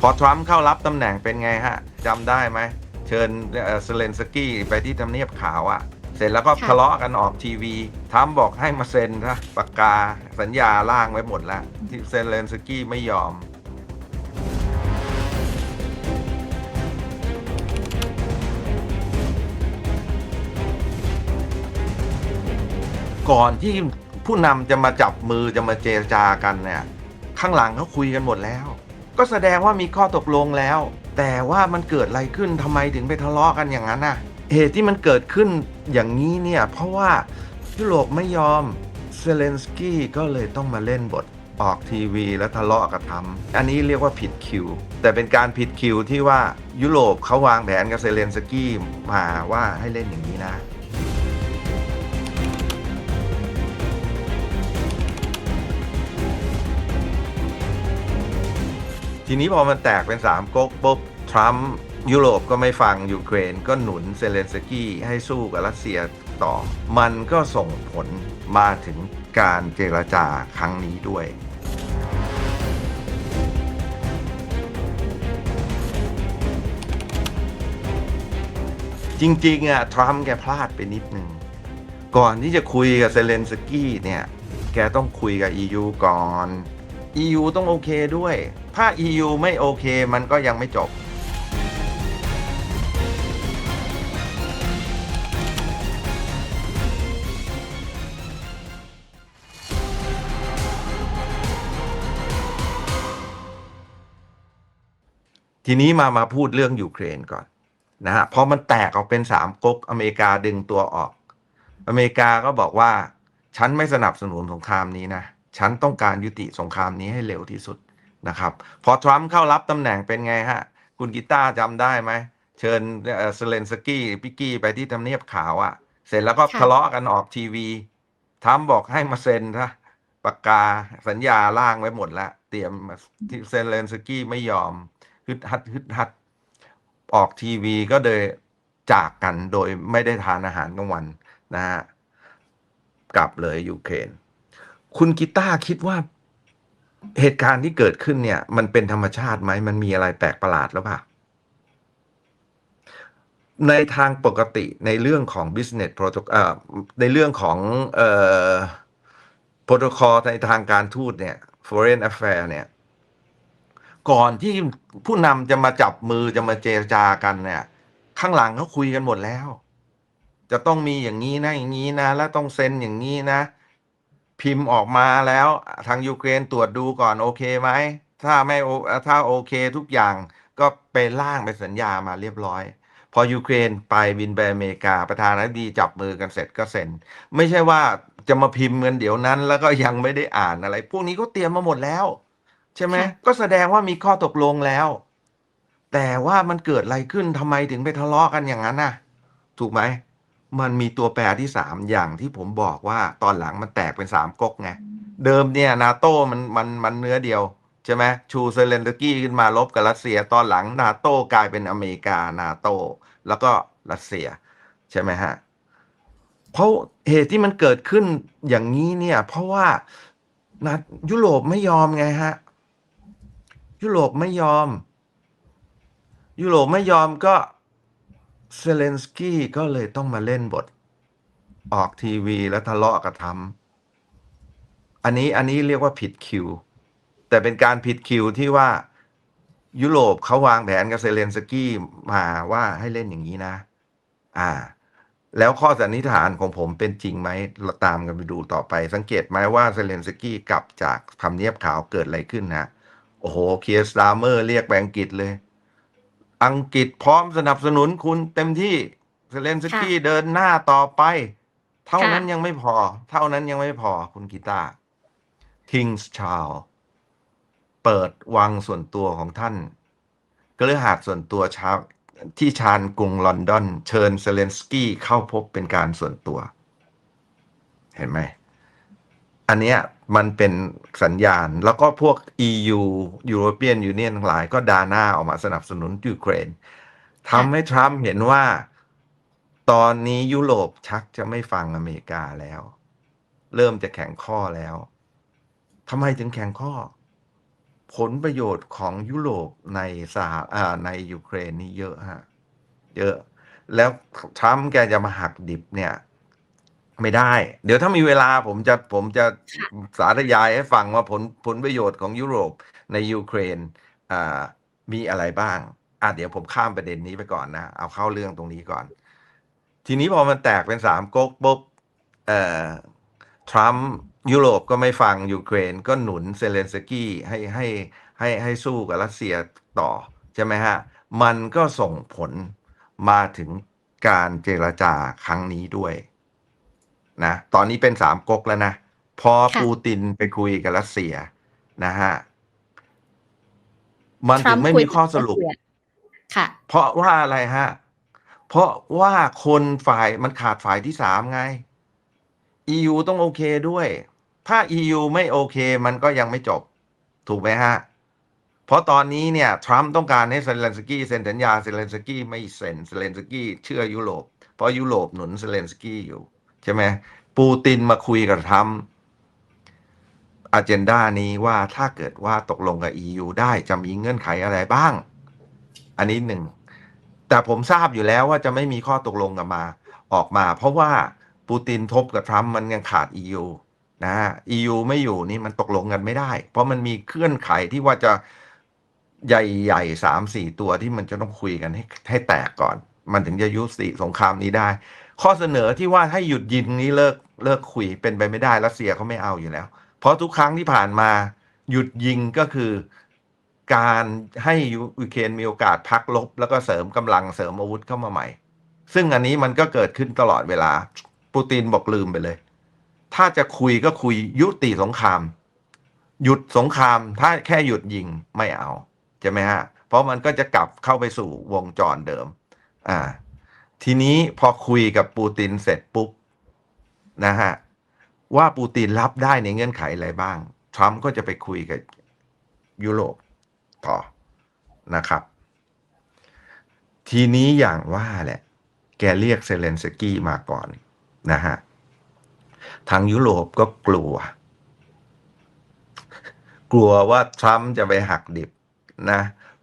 พอทรัมป์เข้ารับตำแหน่งเป็นไงฮะจำได้ไหม เชิญเอ่อเซเลนสกี้ไปที่ทำเนียบขาวอะ่ะ เสร็จแล้วก็ค่ะทะเลาะกันออกทีวีทรัมป์บอกให้มาเซ็นนะปากกาสัญญาล่างไว้หมดแล้วที่เซเลนสกี้ไม่ยอมก่อนที่ผู้นำจะมาจับมือจะมาเจรจากันเนี่ย ข้างหลังเขาคุยกันหมดแล้ว ก็แสดงว่ามีข้อตกลงแล้ว แต่ว่ามันเกิดอะไรขึ้นทำไมถึงไปทะเลาะกันอย่างนั้นน่ะ เหตุที่มันเกิดขึ้นอย่างนี้เนี่ย เพราะว่ายุโรปไม่ยอมเซเลนสกี้ก็เลยต้องมาเล่นบทออกทีวีแล้วทะเลาะกับทำอันนี้เรียกว่าผิดคิว แต่เป็นการผิดคิวที่ว่ายุโรปเขาวางแผนกับเซเลนสกี้มาว่าให้เล่นอย่างนี้นะ ทีนี้พอมันแตกเป็นสามก๊กปุ๊บทรัมป์ยุโรปก็ไม่ฟังยูเครนก็หนุนเซเลนสกี้ให้สู้กับรัสเซียต่อ มันก็ส่งผลมาถึงการเจรจาครั้งนี้ด้วยจริงๆอะทรัมป์แกพลาดไปนิดนึง ก่อนที่จะคุยกับเซเลนสกี้เนี่ย แกต้องคุยกับ EU ก่อน EU ต้องโอเคด้วย ถ้า EU ไม่โอเคมันก็ยังไม่จบ ทีนี้มามาพูดเรื่องยูเครนก่อนนะฮะพอมันแตกออกเป็นสามก๊กอเมริกาดึงตัวออก อเมริกาก็บอกว่า ฉันไม่สนับสนุนสงครามนี้นะ ฉันต้องการยุติสงครามนี้ให้เร็วที่สุด นะครับ พอทรัมป์เข้ารับตำแหน่งเป็นไงฮะ คุณกีตาร์จำได้ไหม เชิญเอ่อเซเลนสกี้ปิกกี้ไปที่ทำเนียบขาวอะ่ะ เสร็จแล้วก็ค่ะทะเลาะกันออกทีวีทรัมป์บอกให้มาเซ็นนะปากกาสัญญาล่างไว้หมดแล้ว เตรียมที่เซเลนสกี้ไม่ยอมฮึดฮัดฮึดฮัดออกทีวีก็เลยจากกันโดยไม่ได้ทานอาหารกลางวันนะฮะกลับเลยยูเครนคุณกีตาร์คิดว่า เหตุการณ์ที่เกิดขึ้นเนี่ย มันเป็นธรรมชาติไหมมันมีอะไรแปลกประหลาดหรือเปล่าในทางปกติในเรื่องของ business protocol ในเรื่องของเอ่อ protocol ในทางการทูตเนี่ย foreign affair เนี่ย ก่อนที่ผู้นำจะมาจับมือจะมาเจรจากันเนี่ย ข้างหลังเขาคุยกันหมดแล้ว จะต้องมีอย่างนี้นะอย่างนี้นะ แล้วต้องเซ็นอย่างนี้นะ พิมพ์ออกมาแล้วทางยูเครนตรวจดูก่อนโอเคไหม ถ้าไม่โอถ้าโอเคทุกอย่างก็ไปล่างไปสัญญามาเรียบร้อย พอยูเครนไปบินไปอเมริกาประธานาธิบดีจับมือกันเสร็จก็เซ็น ไม่ใช่ว่าจะมาพิมพ์เงินเดี๋ยวนั้น แล้วก็ยังไม่ได้อ่านอะไร พวกนี้ก็เตรียมมาหมดแล้ว ใช่ไหมค่ะก็แสดงว่ามีข้อตกลงแล้ว แต่ว่ามันเกิดอะไรขึ้นทำไมถึงไปทะเลาะกันอย่างนั้นน่ะ ถูกไหม มันมีตัวแปรที่สามอย่างที่ผมบอกว่าตอนหลังมันแตกเป็นสามก๊กไง เดิมเนี่ยนาโต้มันมันมันเนื้อเดียว ใช่ไหมชูเซเลนสกี้ขึ้นมาลบกับรัสเซียตอนหลังนาโต้กลายเป็นอเมริกานาโต้แล้วก็รัสเซีย ใช่ไหมฮะ เพราะเหตุที่มันเกิดขึ้นอย่างนี้เนี่ย เพราะว่านะยุโรปไม่ยอมไงฮะ ยุโรปไม่ยอม ยุโรปไม่ยอมก็ เซเลนสกี้ก็เลยต้องมาเล่นบท ออกทีวีแล้วทะเลาะกับทำอันนี้อันนี้เรียกว่าผิดคิว แต่เป็นการผิดคิวที่ว่ายุโรปเขาวางแผนกับเซเลนสกี้มาว่าให้เล่นอย่างนี้นะ อ่า แล้วข้อสันนิษฐานของผมเป็นจริงไหมเราตามกันไปดูต่อไป สังเกตไหมว่าเซเลนสกี้กลับจากทำเนียบขาวเกิดอะไรขึ้นนะโอ้โหเคียร์สตาร์เมอร์เรียกไปอังกฤษเลย อังกฤษพร้อมสนับสนุนคุณเต็มที่เซเลนสกี้เดินหน้าต่อไป เท่านั้นยังไม่พอ เท่านั้นยังไม่พอคุณกีตาร์คิงส์ชาลเปิดวังส่วนตัวของท่านก็เลยหาดส่วนตัวชาวที่ชานกรุงลอนดอน เชิญเซเลนสกี้เข้าพบเป็นการส่วนตัว เห็นไหม อันเนี้ย มันเป็นสัญญาณ แล้วก็พวก EU European Union ทั้งหลายก็ดาหน้าออกมาสนับสนุนยูเครนทำให้ทรัมป์เห็นว่า ตอนนี้ยุโรปชักจะไม่ฟังอเมริกาแล้ว เริ่มจะแข็งข้อแล้วทำไมถึงแข็งข้อ ผลประโยชน์ของยุโรปในสหอ่าในยูเครนนี่เยอะฮะ เยอะ แล้วทรัมป์แกจะมาหักดิบเนี่ย ไม่ได้ เดี๋ยวถ้ามีเวลาผมจะผมจะค่ะสาธยายให้ฟังว่าผลผลประโยชน์ของยุโรปในยูเครนอ่ามีอะไรบ้างอะเดี๋ยวผมข้ามประเด็นนี้ไปก่อนนะ เอาเข้าเรื่องตรงนี้ก่อน ทีนี้พอมันแตกเป็นสามก๊กปุ๊บเอ่อทรัมป์ยุโรปก็ไม่ฟังยูเครนก็หนุนเซเลนสกี้ให้ให้ให้ให้สู้กับรัสเซียต่อ ใช่ไหมฮะ มันก็ส่งผลมาถึงการเจรจาครั้งนี้ด้วย นะตอนนี้เป็นสามก๊กแล้วนะ พอค่ะปูตินไปคุยกับรัสเซียนะฮะ มันทรัถึมงป์ไม่คุยมีข้อสรุปกับรัสเซียค่ะ เพราะว่าอะไรฮะ เพราะว่าคนฝ่ายมันขาดฝ่ายที่สามไง EU ต้องโอเคด้วย ถ้า EU ไม่โอเคมันก็ยังไม่จบ ถูกไหมฮะ เพราะตอนนี้เนี่ย ทรัมป์ต้องการให้เซเลนสกี้เซ็นสัญญาเซเลนสกี้ไม่เซ็นเซเลนสกี้เชื่อยุโรป เพราะยุโรปหนุนเซเลนสกี้อยู่ ใช่ไหมปูตินมาคุยกับทรัมป์อเจนดานี้ว่าถ้าเกิดว่าตกลงกับ EU ได้จะมีเงื่อนไขอะไรบ้าง อันนี้หนึ่ง แต่ผมทราบอยู่แล้วว่าจะไม่มีข้อตกลงกันมาออกมา เพราะว่าปูตินทบกับทรัมป์มันยังขาด EU นะ EU ไม่อยู่นี่มันตกลงกันไม่ได้ เพราะมันมีเคลื่อนไขที่ว่าจะใหญ่ๆสามสี่ตัวที่มันจะต้องคุยกันให้ให้แตกก่อน มันถึงจะยุติสงครามนี้ได้ ข้อเสนอที่ว่าให้หยุดยิงนี้เลิกเลิกคุยเป็นไปไม่ได้รัสเซียเขาไม่เอาอยู่แล้ว เพราะทุกครั้งที่ผ่านมาหยุดยิงก็คือการให้ยูเครนมีโอกาสพักลบ แล้วก็เสริมกำลังเสริมอาวุธเข้ามาใหม่ ซึ่งอันนี้มันก็เกิดขึ้นตลอดเวลาปูตินบอกลืมไปเลย ถ้าจะคุยก็คุยยุติสงคราม หยุดสงคราม ถ้าแค่หยุดยิงไม่เอาใช่ไหมฮะ เพราะมันก็จะกลับเข้าไปสู่วงจรเดิม อ่า ทีนี้พอคุยกับปูตินเสร็จปุ๊บนะฮะว่าปูตินรับได้ในเงื่อนไขอะไรบ้าง ทรัมป์ก็จะไปคุยกับยุโรปต่อนะครับ ทีนี้อย่างว่าแหละ แกเรียกเซเลนสกี้มาก่อนนะฮะทางยุโรปก็กลัว กลัวว่าทรัมป์จะไปหักดิบนะ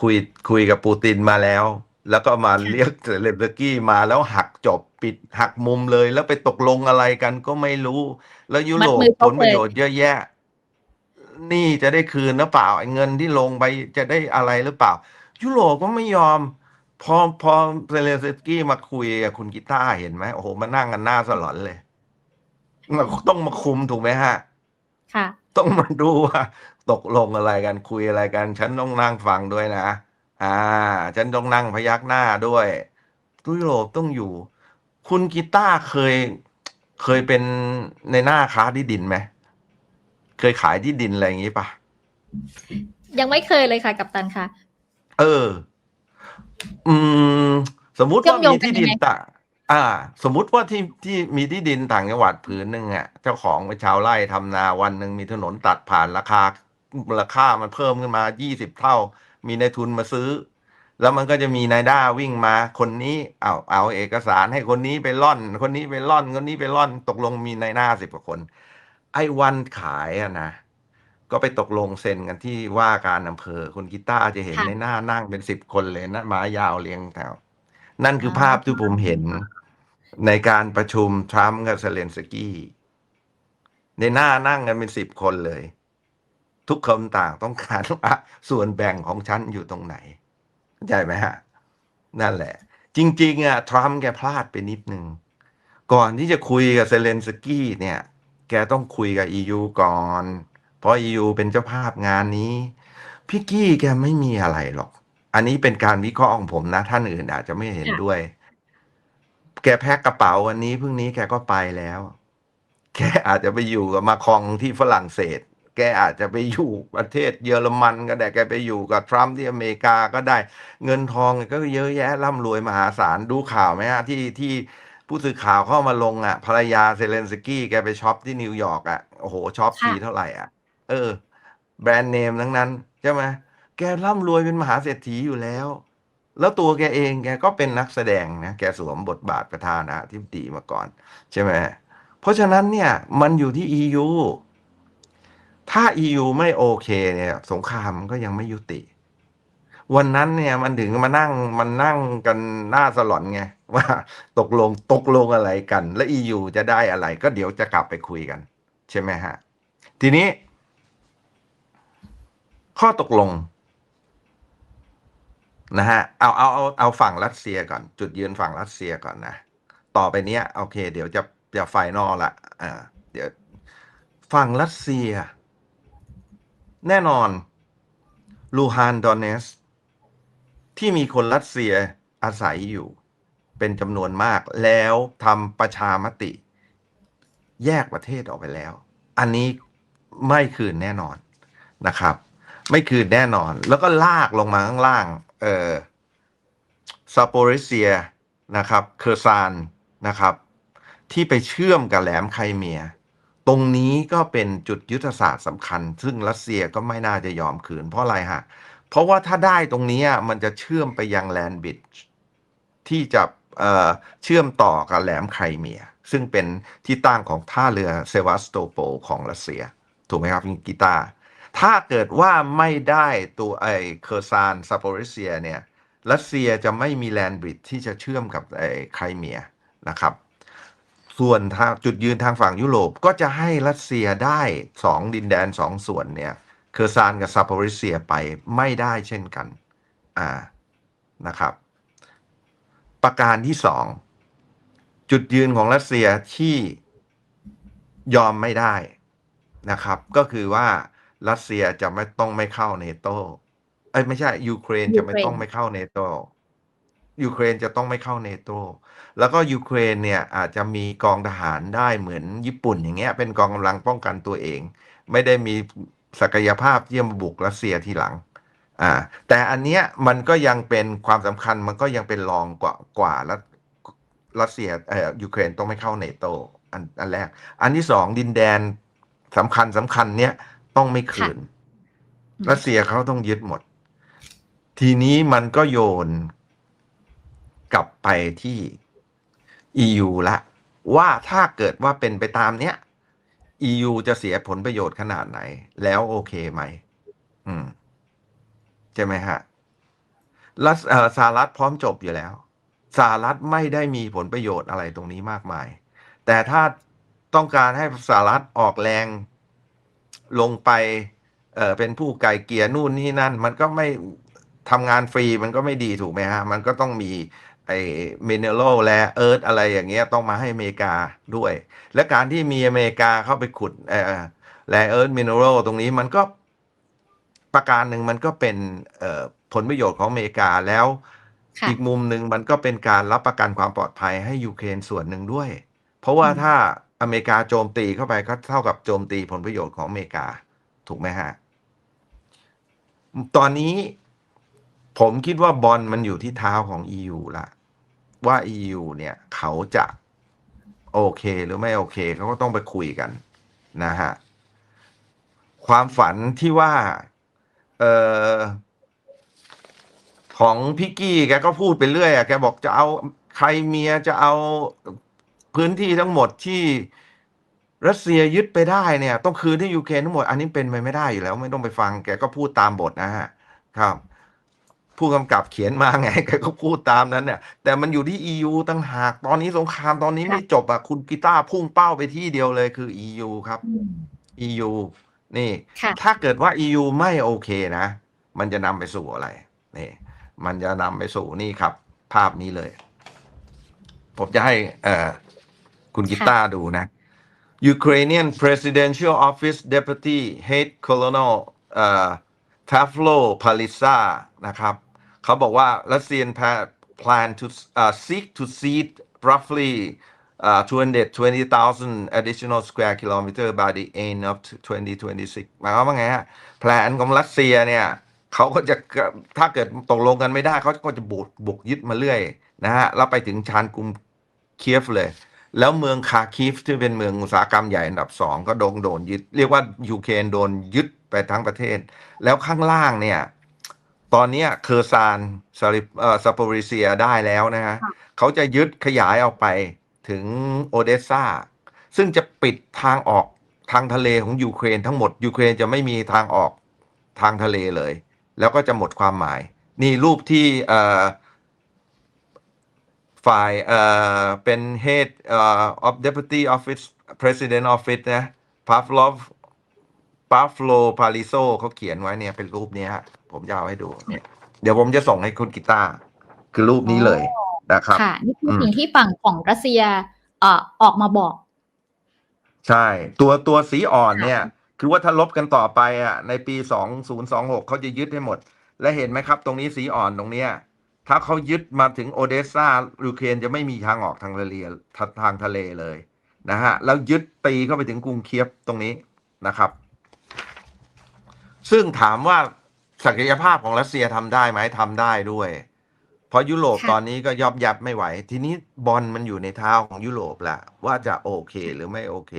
คุยคุยกับปูตินมาแล้ว แล้วก็มาเรียกเซเลนสกี้มาแล้วหักจบปิดหักมุมเลย แล้วไปตกลงอะไรกันก็ไม่รู้ แล้วยุโรปมัดมือผชกลประโยชน์เยอะแยะ นี่จะได้คืนหรือเปล่าไอ้เงินที่ลงไปจะได้อะไรหรือเปล่า ยุโรปก็ไม่ยอม พอพอเซเลนสกี้มาคุยกับคุณกีตาร์เห็นไหมโอ้โหมานั่งกันหน้าสลอนเลยมันต้องมาคุมถูกไหมฮะ ค่ะ ต้องมาดูว่า ตกลงอะไรกันคุยอะไรกัน ฉันต้องนั่งฟังด้วยนะ อ่า ฉันต้องนั่งพยักหน้าด้วยยุโรปต้องอยู่ คุณกีตาร์เคย เคยเป็นในหน้าค้าที่ดินไหม เคยขายที่ดินอะไรอย่างนี้ปะยังไม่เคยเลยค่ะกัปตันค่ะ เออ อืม สมมุติว่าเชื่อมโยมีงกันที่ดินยังไงต่างอ่า สมมุติว่าที่ที่มีที่ดินต่างจังหวัดผืนหนึ่งอะ เจ้าของเป็นชาวไร่ทำนาวันหนึ่งมีถนนตัดผ่านราคาราคามันเพิ่มขึ้นมายี่สิบเท่า มีนายทุนมาซื้อ แล้วมันก็จะมีนายด้าวิ่งมาคนนี้เอาเอาเอกสารให้คนนี้ไปล่อน คนนี้ไปล่อนคนนี้ไปล่อนตกลงมีนายหน้าสิบกว่าคน ไอ้วันขายอะนะก็ไปตกลงเซ็นกันที่ว่าการอำเภอคุณกีตาร์จะเห็นค่ะในหน้านั่งเป็นสิบคนเลยนะม้ายาวเรียงแถว นั่นคือออภาพที่ผมเห็นในการประชุมทรัมป์กับเซเลนสกี้ ในหน้านั่งกันเป็นสิบคนเลย ทุกคนต่างต้องการว่าส่วนแบ่งของฉันอยู่ตรงไหนเข้าใจไหมฮะ นั่นแหละ จริง ๆอะทรัมป์แกพลาดไปนิดนึง ก่อนที่จะคุยกับเซเลนสกี้เนี่ย แกต้องคุยกับ EU ก่อน เพราะ EU เป็นเจ้าภาพงานนี้ พี่กี้แกไม่มีอะไรหรอก อันนี้เป็นการวิเคราะห์ของผมนะ ท่านอื่นอาจจะไม่เห็นด้วย แกแพ็คกระเป๋าวันนี้พรุ่งนี้แกก็ไปแล้ว แกอาจจะไปอยู่กับมาคองที่ฝรั่งเศส แกอาจจะไปอยู่ประเทศเยอรมันก็ได้แกไปอยู่กับทรัมป์ที่อเมริกาก็ได้เงินทองก็เยอะแยะร่ำรวยมหาศาลดูข่าวไหมฮะที่ที่ผู้สื่อข่าวเข้ามาลงอะภรรยาเซเลนสกี้แกไปช็อปที่นิวยอร์กอะโอ้โหช็อปทีเท่าไหร่อะเออ แบรนด์เนมทั้งนั้นใช่ไหมแกร่ำรวยเป็นมหาเศรษฐีอยู่แล้ว แล้วตัวแกเองแกก็เป็นนักแสดงนะแกสวมบทบาทประธานาธิบดีมาก่อน ใช่ไหมเพราะฉะนั้นเนี่ยมันอยู่ที่ EU ถ้า EU ไม่โอเคเนี่ย สงครามมันก็ยังไม่ยุติ วันนั้นเนี่ยมันถึงมานั่งมันนั่งกันหน้าสลอนไงว่าตกลงตกลงอะไรกัน และ EU จะได้อะไร ก็เดี๋ยวจะกลับไปคุยกัน ใช่ไหมฮะ ทีนี้ ข้อตกลงนะฮะเอาเอาเอาเอาฝั่งรัสเซียก่อน จุดยืนฝั่งรัสเซียก่อนนะต่อไปเนี้ยโอเค เดี๋ยวจะจะไฟนอลละอ่าเดี๋ยวฝั่งรัสเซีย แน่นอนลูฮานดอนเนส ที่มีคนรัสเซียอาศัยอยู่ เป็นจำนวนมากแล้วทำประชามติ แยกประเทศออกไปแล้ว อันนี้ไม่คืนแน่นอนนะครับ ไม่คืนแน่นอน แล้วก็ลากลงมาข้างล่าง เออซาโปริเซียนะครับ เคอร์ซานนะครับ ที่ไปเชื่อมกับแหลมไครเมีย ตรงนี้ก็เป็นจุดยุทธศาสตร์สำคัญ ซึ่งรัสเซียก็ไม่น่าจะยอมคืน เพราะอะไรฮะ เพราะว่าถ้าได้ตรงนี้มันจะเชื่อมไปยังแลนบิดที่จะเเชื่อมต่อกับแหลมไครเมีย ซึ่งเป็นที่ตั้งของท่าเรือเซวาสโตโปลของรัสเซีย ถูกไหมครับคุณกีตาถ้าเกิดว่าไม่ได้ตัวไอเคอร์ซานซาโปริเซียเนี่ยรัสเซียจะไม่มีแลนบริดที่จะเชื่อมกับไอไครเมียนะครับ ส่วนทางจุดยืนทางฝั่งยุโรปก็จะให้รัสเซียได้สองดินแดนสองส่วนเนี่ยเคอร์ซานกับซาโปริเซียไปไม่ได้เช่นกัน อ่านะครับ ประการที่สองจุดยืนของรัสเซียที่ยอมไม่ได้นะครับ ก็คือว่ารัสเซียจะไม่ต้องไม่เข้าเนโตเอ้ยไม่ใช่ยูเครนจะไม่ต้องไม่เข้าเนโตยูเครนจะต้องไม่เข้าเนโต แล้วก็ยูเครนเนี่ยอาจจะมีกองทหารได้เหมือนญี่ปุ่นอย่างเงี้ยเป็นกองกำลังป้องกันตัวเอง ไม่ได้มีศักยภาพที่จะมาบุกรัสเซียทีหลังอ่าแต่อันเนี้ยมันก็ยังเป็นความสำคัญมันก็ยังเป็นรองกว่ากว่ารัสรัสเซียเอ่อยูเครนต้องไม่เข้าเนโตอันอันแรก อันที่สองดินแดนสำคัญสำคัญเนี้ยต้องไม่คืน รัสเซียเขาต้องยึดหมด ทีนี้มันก็โยนกลับไปที่ EU ละว่าถ้าเกิดว่าเป็นไปตามเนี้ย EU จะเสียผลประโยชน์ขนาดไหน แล้วโอเคไหม อืม ใช่ไหมฮะรัสเออสหรัฐพร้อมจบอยู่แล้วสหรัฐไม่ได้มีผลประโยชน์อะไรตรงนี้มากมาย แต่ถ้าต้องการให้สหรัฐออกแรงลงไปเออเป็นผู้ไก่เกลียนู่นนี่นั่น มันก็ไม่ทำงานฟรีมันก็ไม่ดีถูกไหมฮะ มันก็ต้องมี ไอ้มินเนอรัลและเอิร์ธอะไรอย่างเงี้ยต้องมาให้อเมริกาด้วย และการที่มีอเมริกาเข้าไปขุดเอ่อแร่เอิร์ธมินเนอรัลตรงนี้มันก็ประการหนึ่งมันก็เป็นเอ่อผลประโยชน์ของอเมริกาแล้วค่ะอีกมุมหนึ่งมันก็เป็นการรับประกันความปลอดภัยให้ยูเครนส่วนหนึ่งด้วย เพราะว่าอืมถ้าอเมริกาโจมตีเข้าไปก็เท่ากับโจมตีผลประโยชน์ของอเมริกา ถูกไหมฮะ ตอนนี้ ผมคิดว่าบอลมันอยู่ที่เท้าของ EU ละว่า EU เนี่ยเขาจะโอเคหรือไม่โอเคเขาก็ต้องไปคุยกันนะฮะความฝันที่ว่าเออของพิกกี้แกก็พูดไปเรื่อยอะแกบอกจะเอาใครเมียจะเอาพื้นที่ทั้งหมดที่รัสเซียยึดไปได้เนี่ย ต้องคืนให้ยูเครนทั้งหมด อันนี้เป็นไปไม่ได้อยู่แล้ว ไม่ต้องไปฟังแกก็พูดตามบทนะฮะครับ ผู้กำกับเขียนมาไงแกก็พูดตามนั้นเนี่ย แต่มันอยู่ที่ EU ตั้งหากตอนนี้สงครามตอนนี้ไม่จบอะคุณกีตาร์พุ่งเป้าไปที่เดียวเลยคือ EU ครับอืม EU นี่ค่ะถ้าเกิดว่า EU ไม่โอเคนะ มันจะนำไปสู่อะไรนี่มันจะนำไปสู่นี่ครับ ภาพนี้เลย ผมจะให้เอ่อคุณกีตาร์ดูนะ Ukrainian Presidential Office Deputy Head Colonel เอ่อ Tavlo Palisa นะครับ เขาบอกว่า Russian pa- plan to uh, seek to cede roughly uh, 220,000 additional square kilometer by the end of 2026 หมายความว่าไงฮะแผนของรัสเซียเนี่ยเขาก็จะถ้าเกิดตกลงกันไม่ได้เขาก็จะบุกบุกยึดมาเรื่อยนะฮะแล้วไปถึงชานกรุงเคียฟเลย แล้วเมืองคาคิฟที่เป็นเมืองอุตสาหกรรมใหญ่อันดับสองก็โดนโดนยึด เรียกว่ายูเครนโดนยึดไปทั้งประเทศ แล้วข้างล่างเนี่ย ตอนเนี้ยเคอร์ซานซาริเอ่อซาโปริเซียได้แล้วนะฮะค่ะเขาจะยึดขยายออกไปถึงโอเดสซาซึ่งจะปิดทางออกทางทะเลของยูเครนทั้งหมดยูเครนจะไม่มีทางออกทางทะเลเลย แล้วก็จะหมดความหมาย นี่รูปที่เอ่อฝ่ายเอ่อเป็น head เอ่อ of deputy office president office นะ Pavlov Pavlo Paliso เขาเขียนไว้เนี่ยเป็นรูปเนี้ยฮะ ผมจะเอาให้ดูเนี่ย เดี๋ยวผมจะส่งให้คุณกีตาร์คือรูปนี้เลยนะครับ ค่ะ นี่คืออมสิ่งที่ฝั่งของรัสเซียเอ่อออกมาบอก ใช่ ตัวตัวสีอ่อนเนี่ย คือว่าถ้าลบกันต่อไปอะในปีสองศูนย์สองหกเขาจะยึดให้หมด และเห็นไหมครับ ตรงนี้สีอ่อนตรงเนี้ยถ้าเขายึดมาถึงโอเดสซายูเครนจะไม่มีทางออกทางทะเลทาทางทะเลเลยนะฮะแล้วยึดตีเข้าไปถึงกรุงเคียบตรงนี้นะครับ ซึ่งถามว่า ศักยภาพของรัสเซียทำได้ไหมทำได้ด้วย เพราะยุโรปค่ะตอนนี้ก็ยอบยับไม่ไหว ทีนี้บอลมันอยู่ในเท้าของยุโรปแหละว่าจะโอเคหรือไม่โอเค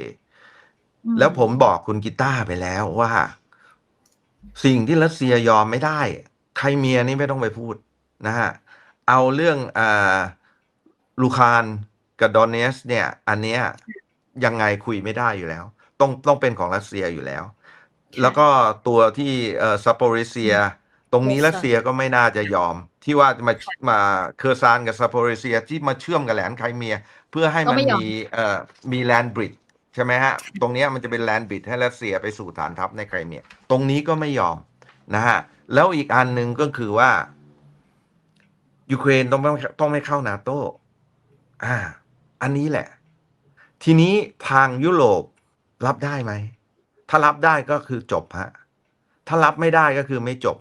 อืมแล้วผมบอกคุณกีตาร์ไปแล้วว่า สิ่งที่รัสเซียยอมไม่ได้ใครเมียนี่ไม่ต้องไปพูดนะฮะเอาเรื่องอ่าลูคานกับดอนเนสเนี่ย อันเนี้ยยังไงคุยไม่ได้อยู่แล้ว ต้องต้องเป็นของรัสเซียอยู่แล้ว แล้วก็ตัวที่เอ่อซัปโปริเซีย ตรงนี้รัสเซียก็ไม่น่าจะยอม ที่ว่ามามาเคอร์ซานกับซัปโปริเซียที่มาเชื่อมกับแหลนไครเมีย เพื่อให้มันก็ไม่ยอม มีเอ่อมีแลนบริดใช่ไหมฮะ ตรงเนี้ยมันจะเป็นแลนบริดให้รัสเซียไปสู่ฐานทัพในไครเมีย ตรงนี้ก็ไม่ยอมนะฮะ แล้วอีกอันหนึ่งก็คือว่ายูเครนต้องไม่ต้องไม่เข้านาโตอ่า อันนี้แหละ ทีนี้ทางยุโรปรับได้ไหม ถ้ารับได้ก็คือจบฮะถ้ารับไม่ได้ก็คือไม่จบ